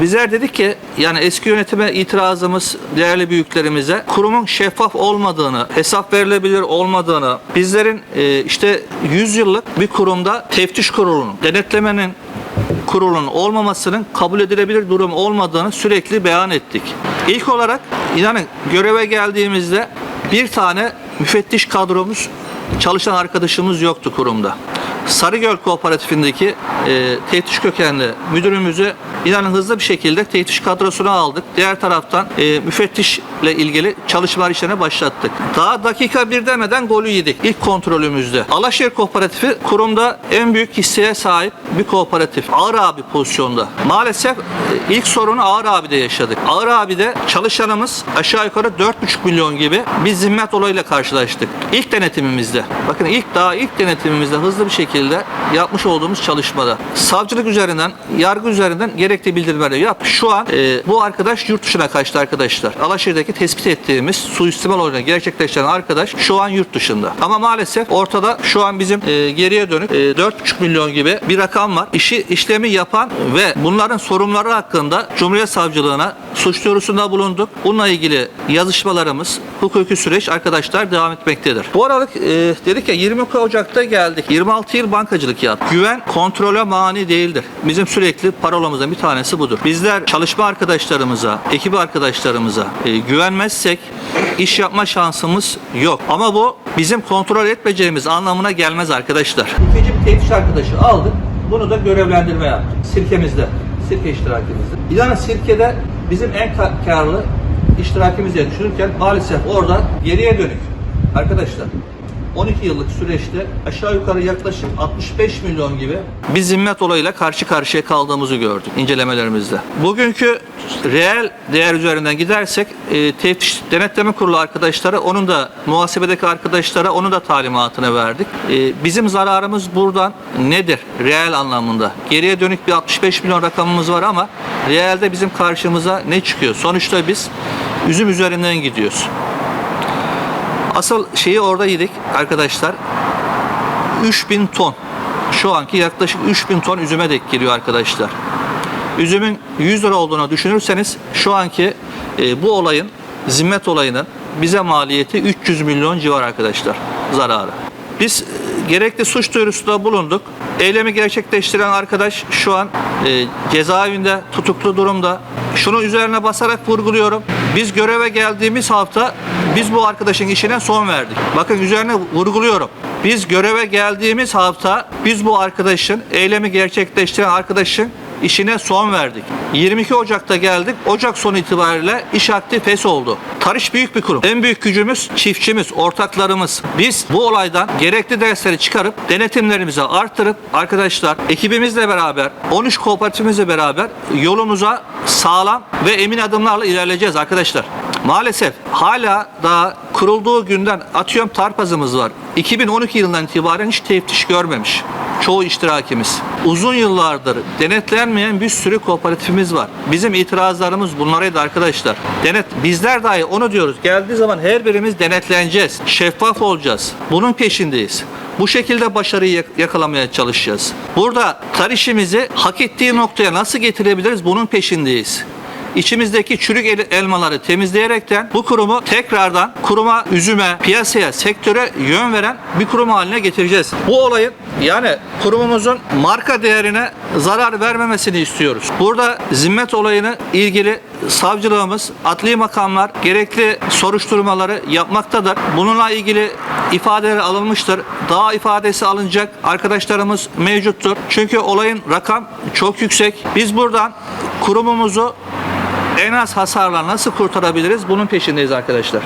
Bizler dedik ki yani eski yönetime itirazımız değerli büyüklerimize kurumun şeffaf olmadığını, hesap verilebilir olmadığını, bizlerin e, işte 100 yıllık bir kurumda teftiş kurulunun, denetlemenin kurulunun olmamasının kabul edilebilir durum olmadığını sürekli beyan ettik. İlk olarak inanın göreve geldiğimizde bir tane müfettiş kadromuz çalışan arkadaşımız yoktu kurumda. Sarıgöl Kooperatifindeki e, teftiş kökenli müdürümüzü inanın hızlı bir şekilde teftiş kadrosuna aldık. Diğer taraftan e, müfettişle ilgili çalışmalar işlerine başlattık. Daha dakika bir demeden golü yedik ilk kontrolümüzde. Alaşehir Kooperatifi kurumda en büyük hisseye sahip bir kooperatif. Ağır abi pozisyonda. Maalesef e, ilk sorunu Ağır abi'de yaşadık. Ağır abi'de çalışanımız aşağı yukarı 4,5 milyon gibi bir zimmet olayıyla karşılaştık. İlk denetimimizde. Bakın ilk daha ilk denetimimizde hızlı bir şekilde yapmış olduğumuz çalışmada. Savcılık üzerinden, yargı üzerinden gerekli bildirmeleri yap. Şu an e, bu arkadaş yurt dışına kaçtı arkadaşlar. Alaşehir'deki tespit ettiğimiz suistimal olayını gerçekleştiren arkadaş şu an yurt dışında. Ama maalesef ortada şu an bizim e, geriye dönük e, 4,5 milyon gibi bir rakam var. İşi işlemi yapan ve bunların sorumluları hakkında Cumhuriyet Savcılığına suç duyurusunda bulunduk. Bununla ilgili yazışmalarımız, hukuki süreç arkadaşlar devam etmektedir. Bu aralık e, dedik ya 20 Ocak'ta geldik. 26 yıl bankacılık yaptık. Güven kontrole mani değildir. Bizim sürekli parolamızdan bir tanesi budur. Bizler çalışma arkadaşlarımıza, ekibi arkadaşlarımıza e, güvenmezsek iş yapma şansımız yok. Ama bu bizim kontrol etmeyeceğimiz anlamına gelmez arkadaşlar. İkinci bir teftiş arkadaşı aldık. Bunu da görevlendirme yaptık. Sirkemizde, sirke iştirakimizde. İlanın sirkede bizim en ka- karlı iştirakimiz düşünürken maalesef orada geriye dönük arkadaşlar 12 yıllık süreçte aşağı yukarı yaklaşık 65 milyon gibi bir zimmet olayıyla karşı karşıya kaldığımızı gördük incelemelerimizde. Bugünkü reel değer üzerinden gidersek e, teftiş denetleme kurulu arkadaşlara onun da muhasebedeki arkadaşlara onun da talimatını verdik. E, bizim zararımız buradan nedir reel anlamında? Geriye dönük bir 65 milyon rakamımız var ama reelde bizim karşımıza ne çıkıyor? Sonuçta biz üzüm üzerinden gidiyoruz. Asıl şeyi orada yedik arkadaşlar. 3000 ton. Şu anki yaklaşık 3000 ton üzüme denk geliyor arkadaşlar. Üzümün 100 lira olduğunu düşünürseniz şu anki e, bu olayın zimmet olayının bize maliyeti 300 milyon civar arkadaşlar zararı. Biz e, gerekli suç duyurusunda bulunduk. Eylemi gerçekleştiren arkadaş şu an e, cezaevinde tutuklu durumda. Şunu üzerine basarak vurguluyorum. Biz göreve geldiğimiz hafta biz bu arkadaşın işine son verdik. Bakın üzerine vurguluyorum. Biz göreve geldiğimiz hafta biz bu arkadaşın eylemi gerçekleştiren arkadaşın işine son verdik. 22 Ocak'ta geldik. Ocak sonu itibariyle iş akdi fes oldu. Tarış büyük bir kurum. En büyük gücümüz çiftçimiz, ortaklarımız. Biz bu olaydan gerekli dersleri çıkarıp denetimlerimizi artırıp arkadaşlar ekibimizle beraber 13 kooperatifimizle beraber yolumuza sağlam ve emin adımlarla ilerleyeceğiz arkadaşlar. Maalesef hala daha kurulduğu günden atıyorum tarpazımız var. 2012 yılından itibaren hiç teftiş görmemiş çoğu iştirakimiz. Uzun yıllardır denetlenmeyen bir sürü kooperatifimiz var. Bizim itirazlarımız bunlaraydı arkadaşlar. Denet bizler dahi onu diyoruz. Geldiği zaman her birimiz denetleneceğiz. Şeffaf olacağız. Bunun peşindeyiz. Bu şekilde başarıyı yak- yakalamaya çalışacağız. Burada tarışimizi hak ettiği noktaya nasıl getirebiliriz? Bunun peşindeyiz. İçimizdeki çürük el- elmaları temizleyerekten bu kurumu tekrardan kuruma, üzüme, piyasaya, sektöre yön veren bir kurum haline getireceğiz. Bu olayın yani kurumumuzun marka değerine zarar vermemesini istiyoruz. Burada zimmet olayını ilgili savcılığımız, adli makamlar gerekli soruşturmaları yapmaktadır. Bununla ilgili ifadeler alınmıştır. Daha ifadesi alınacak arkadaşlarımız mevcuttur. Çünkü olayın rakam çok yüksek. Biz buradan kurumumuzu en az hasarla nasıl kurtarabiliriz bunun peşindeyiz arkadaşlar.